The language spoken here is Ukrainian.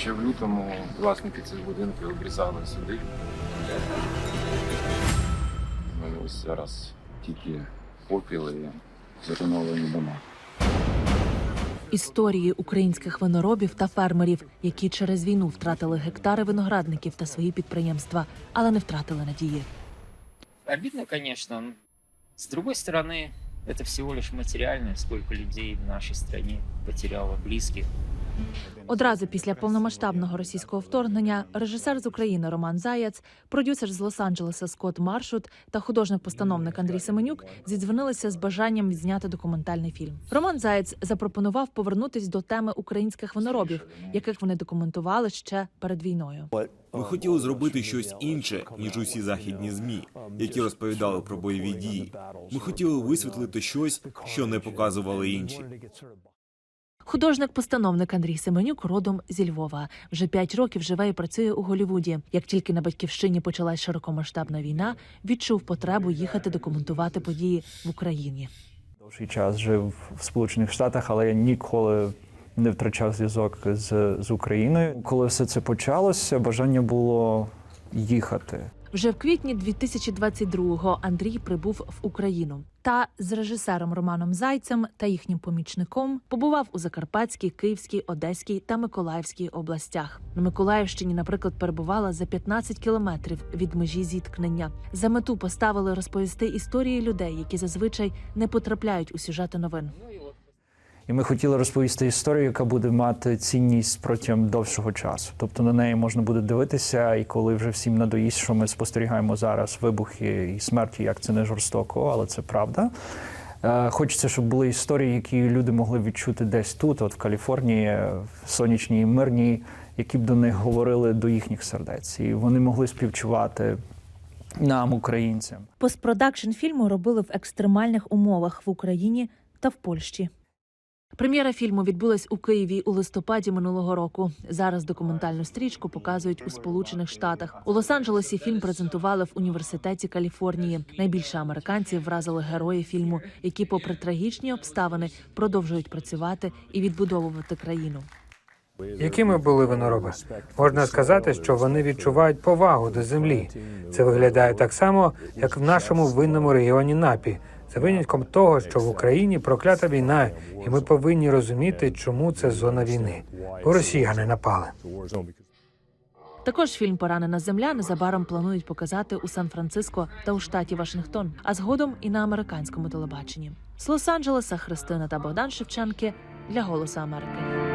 ще в лютому власники цих будинків обрізали сюди. Ну, ось зараз тільки попіли і затоновані дома. Історії українських виноробів та фермерів, які через війну втратили гектари виноградників та свої підприємства, але не втратили надії. Обидно, конечно. С другой стороны, это всего лишь материальное, сколько людей в нашей стране потеряло близких. Одразу після повномасштабного російського вторгнення режисер з України Роман Заяц, продюсер з Лос-Анджелеса Скотт Маршут та художник-постановник Андрій Семенюк зідзвонилися з бажанням відзняти документальний фільм. Роман Заяц запропонував повернутись до теми українських виноробів, яких вони документували ще перед війною. Ми хотіли зробити щось інше, ніж усі західні змі, які розповідали про бойові дії. Ми хотіли висвітлити щось, що не показували інші. Художник-постановник Андрій Семенюк родом зі Львова. Вже п'ять років живе і працює у Голлівуді. Як тільки на батьківщині почалась широкомасштабна війна, відчув потребу їхати документувати події в Україні. Довший час жив в Сполучених Штатах, але я ніколи не втрачав зв'язок з, з Україною. Коли все це почалося, бажання було їхати. Вже в квітні 2022-го Андрій прибув в Україну та з режисером Романом Зайцем та їхнім помічником побував у Закарпатській, Київській, Одеській та Миколаївській областях. На Миколаївщині, наприклад, перебувала за 15 кілометрів від межі зіткнення. За мету поставили розповісти історії людей, які зазвичай не потрапляють у сюжети новин. І ми хотіли розповісти історію, яка буде мати цінність протягом довшого часу. Тобто на неї можна буде дивитися, і коли вже всім надоїсть, що ми спостерігаємо зараз вибухи і смерті, як це не жорстоко, але це правда. Е, Хочеться, щоб були історії, які люди могли відчути десь тут, от в Каліфорнії, в сонячній мирній, які б до них говорили до їхніх сердець, і вони могли співчувати нам, українцям. Постпродакшн фільму робили в екстремальних умовах в Україні та в Польщі. Прем'єра фільму відбулась у Києві у листопаді минулого року. Зараз документальну стрічку показують у Сполучених Штатах. У Лос-Анджелесі фільм презентували в університеті Каліфорнії. Найбільше американців вразили герої фільму, які, попри трагічні обставини, продовжують працювати і відбудовувати країну. Якими були винороби? Можна сказати, що вони відчувають повагу до землі. Це виглядає так само, як в нашому винному регіоні Напі. За винятком того, що в Україні проклята війна, і ми повинні розуміти, чому це зона війни. Бо росіяни напали. Також фільм Поранена земля незабаром планують показати у Сан-Франциско та у штаті Вашингтон, а згодом і на американському телебаченні. З Лос-Анджелеса Христина та Богдан Шевченки для Голосу Америки.